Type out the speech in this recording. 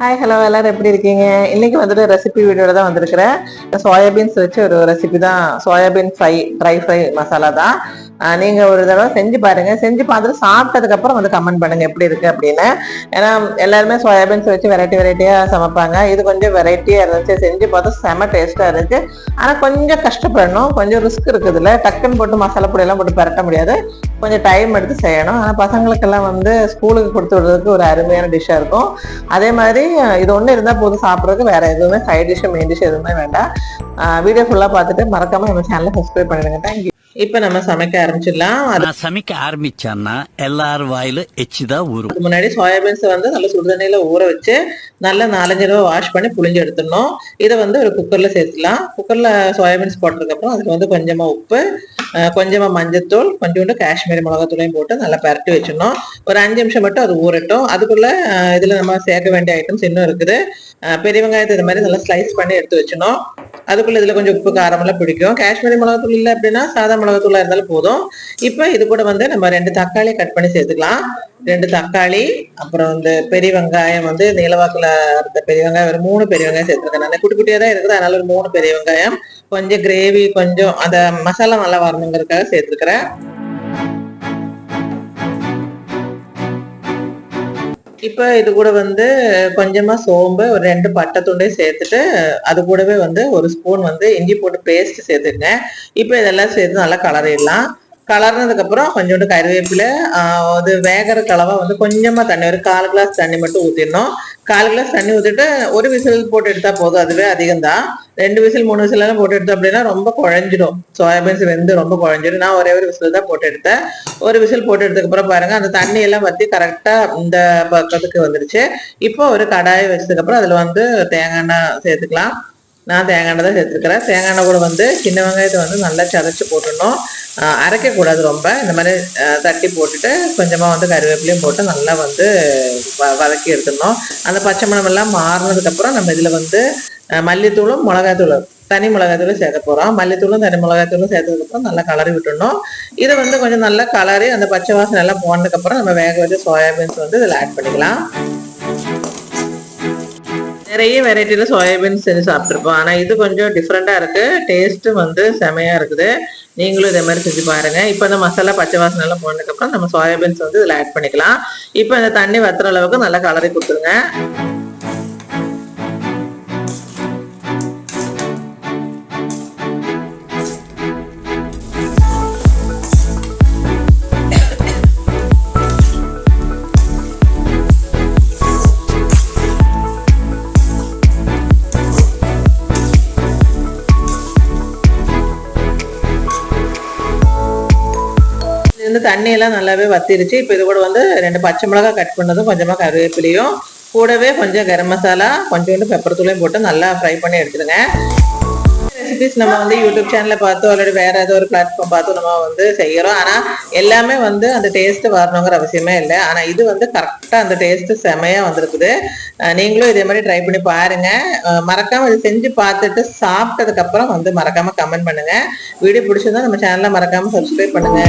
Hi hello எல்லாரும் எப்படி இருக்கீங்க? இன்னைக்கு வந்துட்டு ரெசிபி வீடியோட தான் வந்திருக்கிறேன். சோயாபீன்ஸ் வச்சு ஒரு ரெசிபி தான். Soybean fry dry fry masala தான். நீங்கள் நீங்க ஒரு தடவை செஞ்சு பாருங்க. செஞ்சு பார்த்துட்டு சாப்பிட்டதுக்கு அப்புறம் வந்து கமெண்ட் பண்ணுங்க. எப்படி இருக்கு அப்படின்னு. ஏன்னா எல்லாருமே சோயாபீன்ஸ் வச்சு வெரைட்டி வெரைட்டியா சமைப்பாங்க. இது கொஞ்சம் வெரைட்டியா இருந்துச்சு. செஞ்சு பார்த்தா செம டேஸ்டா இருந்துச்சு ஆனா கொஞ்சம் கஷ்டப்படணும். கொஞ்சம் ரிஸ்க் இருக்குதுல்ல. டக்குன்னு போட்டு மசாலா பொடியெல்லாம் போட்டு பரட்ட முடியாது. கொஞ்சம் டைம் எடுத்து செய்யணும். ஆனால் பசங்களுக்கெல்லாம் வந்து ஸ்கூலுக்கு கொடுத்து விடுறதுக்கு ஒரு அருமையான டிஷ்ஷாக இருக்கும். அதே மாதிரி இது ஒன்று இருந்தால் போதும் சாப்பிட்றதுக்கு வேற எதுவுமே சைட் டிஷ்ஷு மெயின் டிஷ் எதுவுமே வேண்டாம். வீடியோ ஃபுல்லாக பார்த்துட்டு மறக்காம நம்ம சேனலை சப்ஸ்கிரைப் பண்ணிடுங்க. தேங்க்யூ இப்போ நம்ம சமைக்க ஆரம்பிச்சிடலாம். நான் சமைக்க ஆரம்பிச்சேன்னா எல்லார் வாயிலும் எச்சுதான் ஊறும். முன்னாடி சோயாபீன்ஸை வந்து நல்ல சுடுதண்ணியில ஊற வச்சு நல்லா நாலஞ்சு தடவை வாஷ் பண்ணி புளிஞ்சு எடுத்துடணும். இதை வந்து ஒரு குக்கர்ல சேர்த்துக்கலாம். குக்கர்ல சோயாபீன்ஸ் போட்டதுக்கு அப்புறம் அதுக்கு வந்து கொஞ்சமா உப்பு கொஞ்சமா மஞ்சத்தூள் கொஞ்சோண்டு காஷ்மீரி மிளகாத்தூளையும் போட்டு நல்லா பரட்டி வச்சிடணும். ஒரு அஞ்சு நிமிஷம் மட்டும் அது ஊறட்டும். அதுக்குள்ள இதுல நம்ம சேர்க்க வேண்டிய ஐட்டம்ஸ் இன்னும் இருக்குது. பெரிய வெங்காயத்தை இது மாதிரி நல்லா ஸ்லைஸ் பண்ணி எடுத்து வச்சிடணும். அதுக்குள்ள இதுல கொஞ்சம் உப்பு காரமெல்லாம் பிடிக்கும். காஷ்மீரி மிளகாத்தூள் இல்லை அப்படின்னா சாதா மிளகாத்தூளா இருந்தாலும் போதும். இப்போ இது கூட வந்து நம்ம ரெண்டு தக்காளி கட் பண்ணி சேர்த்துக்கலாம். ரெண்டு தக்காளி அப்புறம் இந்த பெரிய வெங்காயம் வந்து நீலவாக்குல இருந்த பெரிய வெங்காயம் ஒரு மூணு பெரிய வெங்காயம் சேர்த்துருக்கேன் நான். குட்டி குட்டியா தான் இருக்குது அதனால ஒரு மூணு பெரிய வெங்காயம். கொஞ்சம் கிரேவி கொஞ்சம் அந்த மசாலா நல்லா வரணுங்கிறதுக்காக சேர்த்துக்கிறேன் இப்போ இது கூட வந்து கொஞ்சமா சோம்பு ஒரு ரெண்டு பட்டை துண்டையும் சேர்த்துட்டு அது கூடவே வந்து ஒரு ஸ்பூன் வந்து இஞ்சி போட்டு பேஸ்ட் சேர்த்துருங்க இப்போ இதெல்லாம் சேர்த்து நல்லா கலரிடலாம். கலர்னதுக்கு அப்புறம் கொஞ்சோண்டு கருவேப்பிலை அது வேகிற கலவாக வந்து கொஞ்சமா தண்ணி ஒரு கால் கிளாஸ் தண்ணி மட்டும் ஊத்திடணும். கால் கிளாஸ் தண்ணி ஊற்றிட்டு ஒரு விசில் போட்டு எடுத்தா போதும் அதுவே அதிகம் தான் ரெண்டு விசில் மூணு விசில் எல்லாம் போட்டு எடுத்தோம் அப்படின்னா ரொம்ப குழஞ்சிடும். சோயாபீன்ஸ் வெந்து ரொம்ப குழஞ்சிடும். நான் ஒரே ஒரு விசில் தான் போட்டு எடுத்தேன். ஒரு விசில் போட்டு எடுத்ததுக்கு அப்புறம் பாருங்க அந்த தண்ணி எல்லாம் வத்தி கரெக்டா இந்த பக்கத்துக்கு வந்துடுச்சு இப்போ ஒரு கடாயை வச்சதுக்கு அப்புறம் அதுல வந்து தேங்காய் எண்ணெய் சேர்த்துக்கலாம். நான் தேங்காய் எண்ணெய் தான் சேர்த்துருக்கிறேன். தேங்காய் எண்ணெய் கூட வந்து சின்ன வெங்காயத்தை வந்து நல்லா சதைச்சி போட்டுடணும். அரைக்கக்கூடாது ரொம்ப. இந்த மாதிரி தட்டி போட்டுட்டு கொஞ்சமாக வந்து கருவேப்பிலையும் போட்டு நல்லா வந்து வ- வதக்கி எடுத்துடணும். அந்த பச்சை மணமெல்லாம் மாறினதுக்கப்புறம் நம்ம இதில் வந்து மல்லித்தூளும் மிளகாத்தூளும் தனி மிளகாத்தூளும் சேர்க்க போகிறோம் மல்லித்தூளும் தனி மிளகாத்தூளும் சேர்த்ததுக்கப்புறம் நல்லா கலரி விட்டுடணும். இதை வந்து கொஞ்சம் நல்லா கலரி அந்த பச்சை வாசனை எல்லாம் போனதுக்கப்புறம் நம்ம வேக வச்சு சோயாபீன்ஸ் வந்து இதில் ஆட் பண்ணிக்கலாம். நிறைய வெரைட்டியில சோயாபீன் செஞ்சு சாப்பிட்ருப்போம் ஆனால் இது கொஞ்சம் டிஃப்ரெண்ட்டாக இருக்கு. டேஸ்ட்டும் வந்து செமையா இருக்குது. நீங்களும் இதே மாதிரி செஞ்சு பாருங்க. இப்போ இந்த மசாலா பச்சை வாசனை எல்லாம் நம்ம சோயாபீன்ஸ் வந்து இதில் ஆட் பண்ணிக்கலாம். இப்போ இந்த தண்ணி வத்துற அளவுக்கு நல்லா கலரி கொடுத்துருங்க. இது தண்ணியெல்லாம் நல்லாவே வத்திருச்சு இப்போ இது கூட வந்து ரெண்டு பச்சை மிளகாய் கட் பண்ணதும் கொஞ்சமாக கருவேப்பிலையும் கூடவே கொஞ்சம் கரம் மசாலா கொஞ்சோண்டு பெப்பர் தூளையும் போட்டு நல்லா ஃப்ரை பண்ணி எடுத்துடுங்க. ரெசிபிஸ் நம்ம வந்து யூடியூப் சேனலில் பார்த்து ஆல்ரெடி வேற ஏதோ ஒரு பிளாட்ஃபார்ம் பார்த்து நம்ம வந்து செய்கிறோம் ஆனால் எல்லாமே வந்து அந்த டேஸ்ட் வரணுங்கிற அவசியமே இல்லை. ஆனால் இது வந்து கரெக்டாக அந்த டேஸ்ட் செமையாக வந்திருக்குது. நீங்களும் இதே மாதிரி ட்ரை பண்ணி பாருங்க. மறக்காமல் மறக்காம இது செஞ்சு பார்த்துட்டு சாப்பிட்டதுக்கப்புறம் வந்து மறக்காம கமெண்ட் பண்ணுங்க. வீடியோ பிடிச்சிருந்தா நம்ம சேனலை மறக்காம சப்ஸ்கிரைப் பண்ணுங்க.